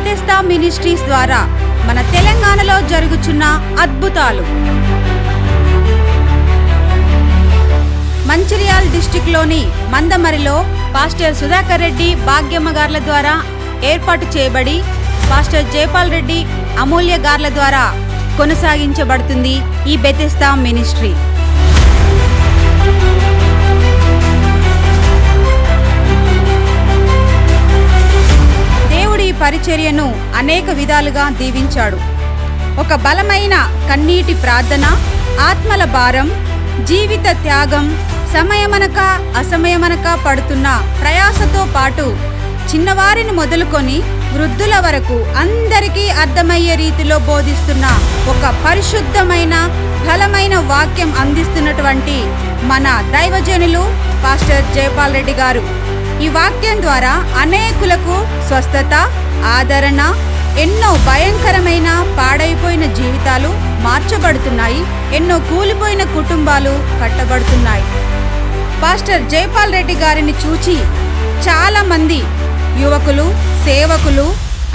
Bethesda ministries ద్వారా మన తెలంగాణలో జరుగుచున్న అద్భుతాలు. మంచిర్యాల డిస్టిక్లోని మందమరిలో పాస్టర్ సుధాకర్ రెడ్డి భాగ్యమ్మ గార్ల ద్వారా ఏర్పాటు చేయబడి పాస్టర్ జయపాల్ రెడ్డి అమూల్య గార్ల ద్వారా కొనసాగించబడుతుంది ఈ బెతెస్తా మినిస్ట్రీ. పరిచర్యను అనేక విధాలుగా దీవించాడు. ఒక బలమైన కన్నీటి ప్రార్థన ఆత్మల భారం జీవిత త్యాగం సమయమనక అసమయమనక పడుతున్న ప్రయాసతో పాటు చిన్నవారిని మొదలుకొని వృద్ధుల వరకు అందరికీ అర్థమయ్యే రీతిలో బోధిస్తున్న ఒక పరిశుద్ధమైన బలమైన వాక్యం అందిస్తున్నటువంటి మన దైవజనులు పాస్టర్ జయపాల్ రెడ్డి గారు. ఈ వాక్యం ద్వారా అనేకులకు స్వస్థత ఆదరణ ఎన్నో భయంకరమైన పాడైపోయిన జీవితాలు మార్చబడుతున్నాయి ఎన్నో కూలిపోయిన కుటుంబాలు కట్టబడుతున్నాయి. పాస్టర్ జైపాల్ రెడ్డి గారిని చూచి చాలామంది యువకులు సేవకులు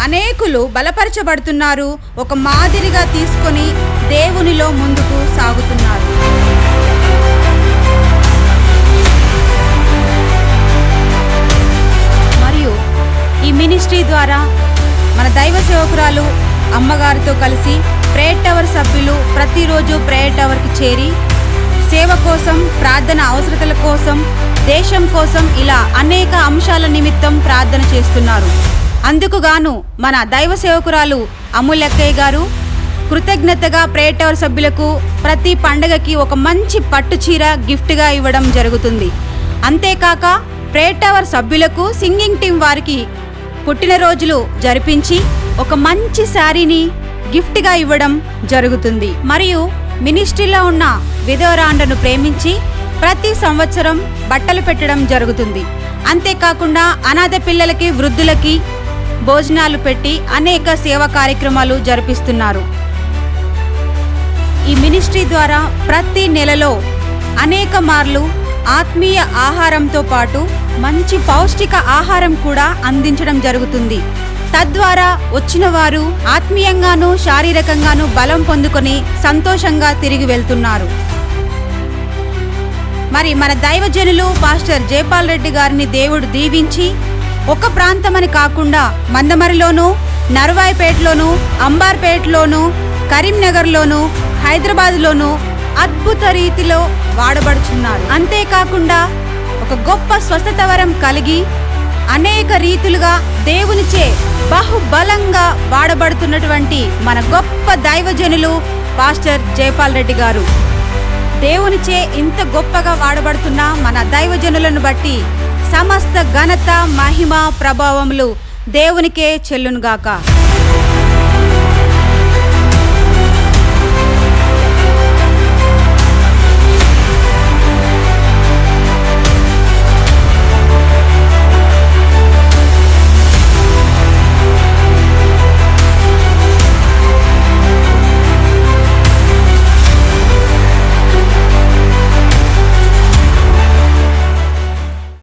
అనేకులు బలపరచబడుతున్నారు ఒక మాదిరిగా తీసుకొని దేవునిలో ముందుకు సాగుతున్నారు. మినిస్ట్రీ ద్వారా మన దైవ సేవకురాలు అమ్మగారితో కలిసి ప్రేయర్ టవర్ సభ్యులు ప్రతిరోజు ప్రేయర్ టవర్కి చేరి సేవ కోసం ప్రార్థన అవసరతల కోసం దేశం కోసం ఇలా అనేక అంశాల నిమిత్తం ప్రార్థన చేస్తున్నారు. అందుకుగాను మన దైవ సేవకురాలు అమ్ములెక్కయ్య గారు కృతజ్ఞతగా ప్రేయర్ టవర్ సభ్యులకు ప్రతి పండగకి ఒక మంచి పట్టు చీర గిఫ్ట్గా ఇవ్వడం జరుగుతుంది. అంతేకాక ప్రేయర్ టవర్ సభ్యులకు సింగింగ్ టీం వారికి పుట్టినరోజులు జరిపించి ఒక మంచి శారీని గిఫ్ట్గా ఇవ్వడం జరుగుతుంది. మరియు మినిస్ట్రీలో ఉన్న విధవరాండను ప్రేమించి ప్రతి సంవత్సరం బట్టలు పెట్టడం జరుగుతుంది. అంతేకాకుండా అనాథ పిల్లలకి వృద్ధులకి భోజనాలు పెట్టి అనేక సేవా కార్యక్రమాలు జరిపిస్తున్నారు. ఈ మినిస్ట్రీ ద్వారా ప్రతి నెలలో అనేక మార్లు ఆత్మీయ ఆహారంతో పాటు మంచి పౌష్టిక ఆహారం కూడా అందించడం జరుగుతుంది. తద్వారా వచ్చిన వారు ఆత్మీయంగానూ శారీరకంగానూ బలం పొందుకొని సంతోషంగా తిరిగి వెళ్తున్నారు. మరి మన దైవజనులు పాస్టర్ జయపాల్ రెడ్డి గారిని దేవుడు దీవించి ఒక ప్రాంతమని కాకుండా మందమరిలోను నర్వాయిపేటలోను అంబార్పేటలోను కరీంనగర్లోను హైదరాబాద్లోను అద్భుత రీతిలో వాడబడుచున్నారు. అంతేకాకుండా ఒక గొప్ప స్వస్థత వరం కలిగి అనేక రీతులుగా దేవునిచే బహుబలంగా వాడబడుతున్నటువంటి మన గొప్ప దైవజనులు పాస్టర్ జయపాల్ రెడ్డి గారు. దేవునిచే ఇంత గొప్పగా వాడబడుతున్న మన దైవజనులను బట్టి సమస్త ఘనత మహిమ ప్రభావములు దేవునికే చెల్లునుగాక.